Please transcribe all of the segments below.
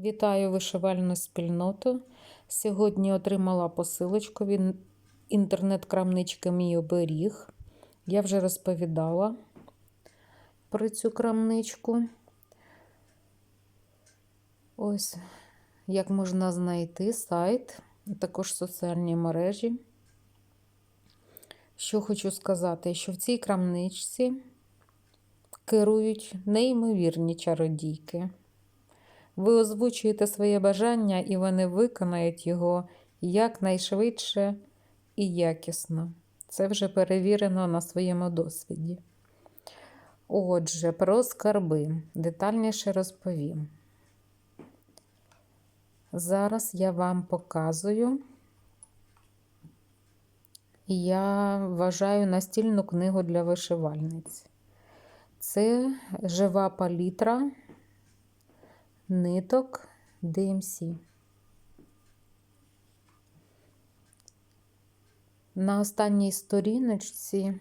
Вітаю вишивальну спільноту. Сьогодні отримала посилочку від інтернет-крамнички Мій оберіг. Я вже розповідала про цю крамничку. Ось як можна знайти сайт, також соціальні мережі. Що хочу сказати, що в цій крамничці керують неймовірні чародійки. Ви озвучуєте своє бажання, і вони виконають його якнайшвидше і якісно. Це вже перевірено на своєму досвіді. Отже, про скарби детальніше розповім. Зараз я вам показую. Я вважаю настільну книгу для вишивальниць. Це жива палітра ниток DMC. На останній сторіночці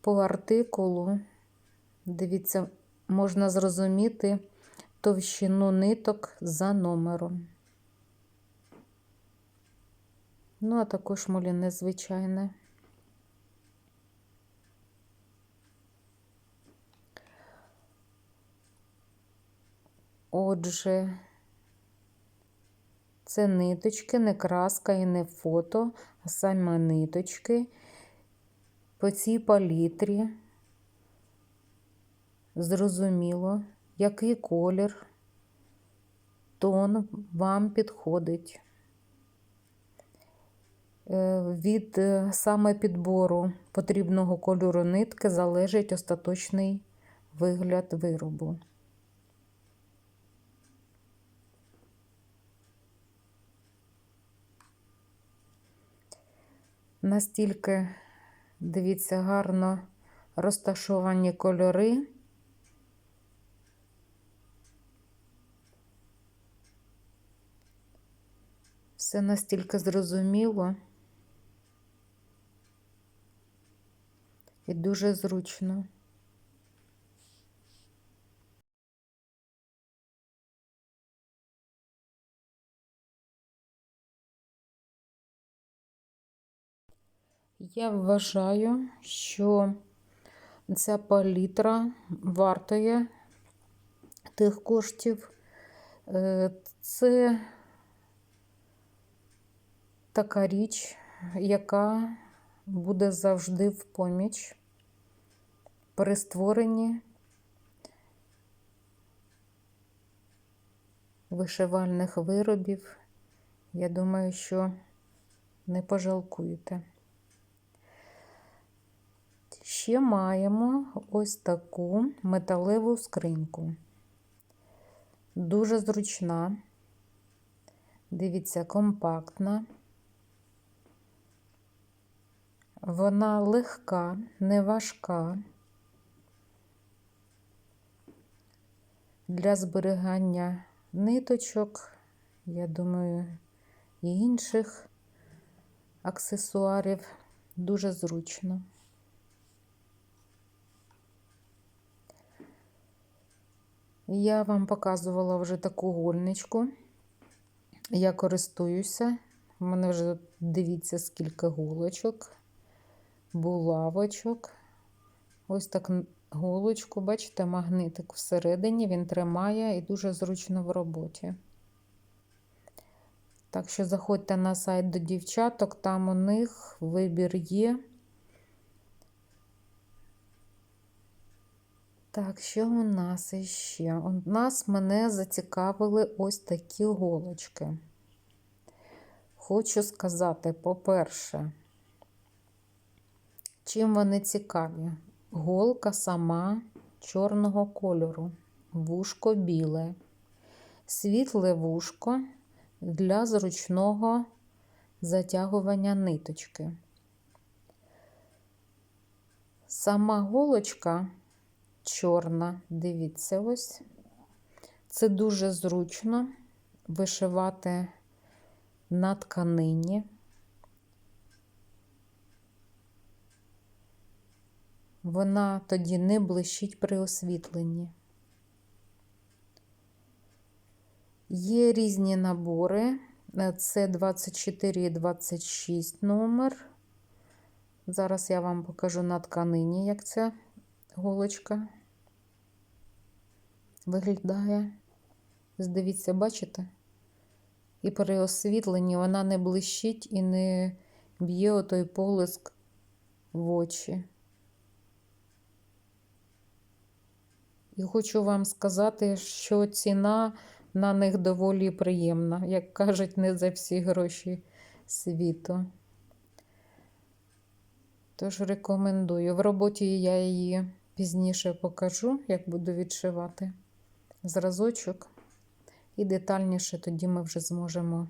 по артикулу, дивіться, можна зрозуміти товщину ниток за номером. Ну, а також моліне звичайне. Отже, це ниточки, не краска і не фото, а саме ниточки по цій палітрі. Зрозуміло, який колір, тон вам підходить. Від саме підбору потрібного кольору нитки залежить остаточний вигляд виробу. Настільки, дивіться, гарно розташовані кольори. Все настільки зрозуміло і дуже зручно. Я вважаю, що ця палітра вартує тих коштів. Це така річ, яка буде завжди в поміч при створенні вишивальних виробів. Я думаю, що не пожалкуєте. Ще маємо ось таку металеву скриньку. Дуже зручна, дивіться, компактна. Вона легка, не важка. Для зберігання ниточок, я думаю, і інших аксесуарів дуже зручно. Я вам показувала вже таку гольничку. Я користуюся. У мене вже дивіться, скільки голочок, булавочок. Ось так голочку, бачите, магнитик всередині, він тримає і дуже зручно в роботі. Так що заходьте на сайт до дівчаток, там у них вибір є. Так, що у нас іще? У нас мене зацікавили ось такі голочки. Хочу сказати, по-перше, чим вони цікаві? Голка сама чорного кольору, вушко біле, світле вушко для зручного затягування ниточки. Сама голочка чорна, дивіться, ось. Це дуже зручно вишивати на тканині. Вона тоді не блищить при освітленні. Є різні набори. Це 24 і 26 номер. Зараз я вам покажу на тканині, як ця голочка виглядає. Здивіться, бачите? І при освітленні вона не блищить і не б'є отой полиск в очі. І хочу вам сказати, що ціна на них доволі приємна, як кажуть, не за всі гроші світу. Тож рекомендую. В роботі я її пізніше покажу, як буду відшивати зразочок. І детальніше тоді ми вже зможемо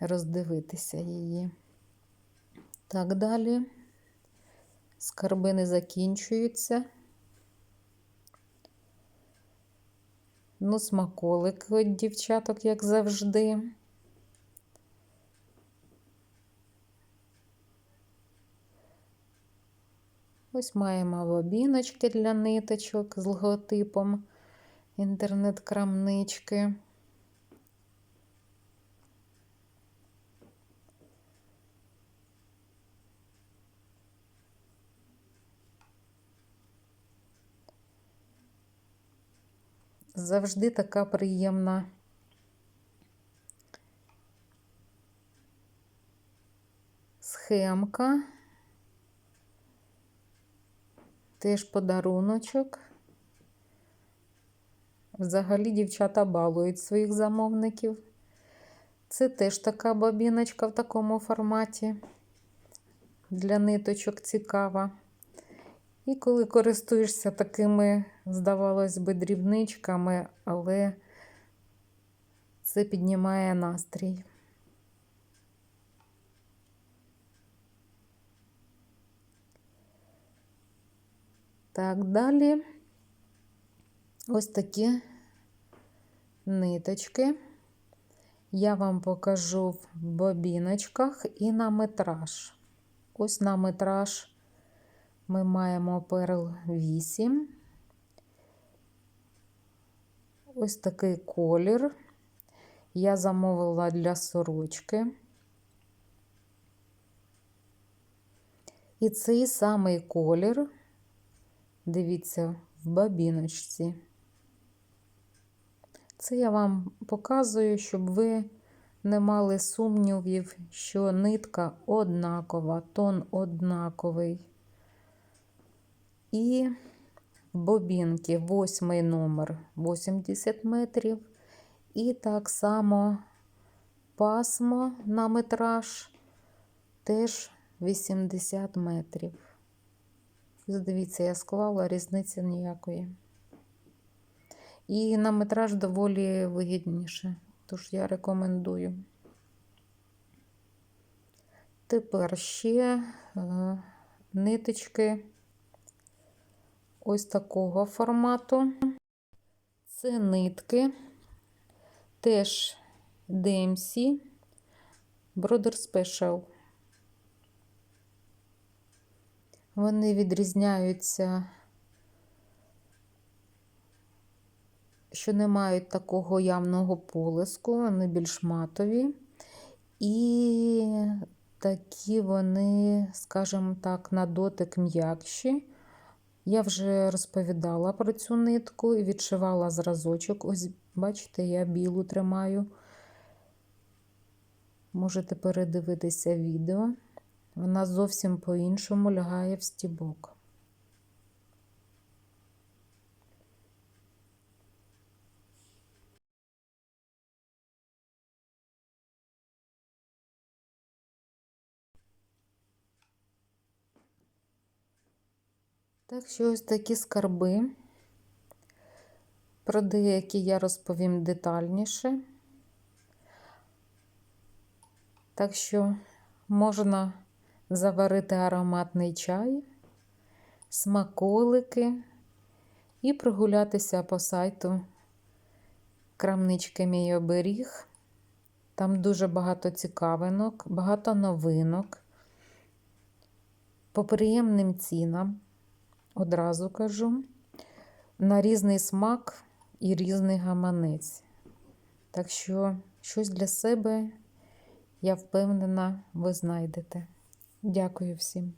роздивитися її. Так далі. Скарби не закінчуються. Ну, смаколик від дівчаток, як завжди. Ось маємо бобіночки для ниточок з логотипом інтернет-крамнички. Завжди така приємна схемка. Теж подаруночок. Взагалі дівчата балують своїх замовників. Це теж така бобіночка в такому форматі. Для ниточок цікава. І коли користуєшся такими, здавалось би, дрібничками, але це піднімає настрій. Так, далі ось такі ниточки. Я вам покажу в бобіночках і на метраж. Ось на метраж ми маємо перл 8. Ось такий колір. Я замовила для сорочки. І цей самий колір, дивіться, в бабіночці. Це я вам показую, щоб ви не мали сумнівів, що нитка однакова, тон однаковий. І бобінки, восьмий номер 80 метрів. І так само пасмо на метраж теж 80 метрів. Дивіться, я склала різниці ніякої. І на метраж доволі вигідніше, тож я рекомендую. Тепер ще е, ниточки ось такого формату. Це нитки, теж DMC Brother Special. Вони відрізняються, що не мають такого явного полиску, вони більш матові. І такі вони, скажімо так, на дотик м'якші. Я вже розповідала про цю нитку і відшивала зразочок. Ось, бачите, я білу тримаю. Можете передивитися відео. Вона зовсім по-іншому лягає в стібок. Так що ось такі скарби. Про деякі я розповім детальніше. Так що можна заварити ароматний чай, смаколики і прогулятися по сайту крамнички Мій оберіг. Там дуже багато цікавинок, багато новинок. По приємним цінам, одразу кажу, на різний смак і різний гаманець. Так що щось для себе, я впевнена, ви знайдете. Дякую всім.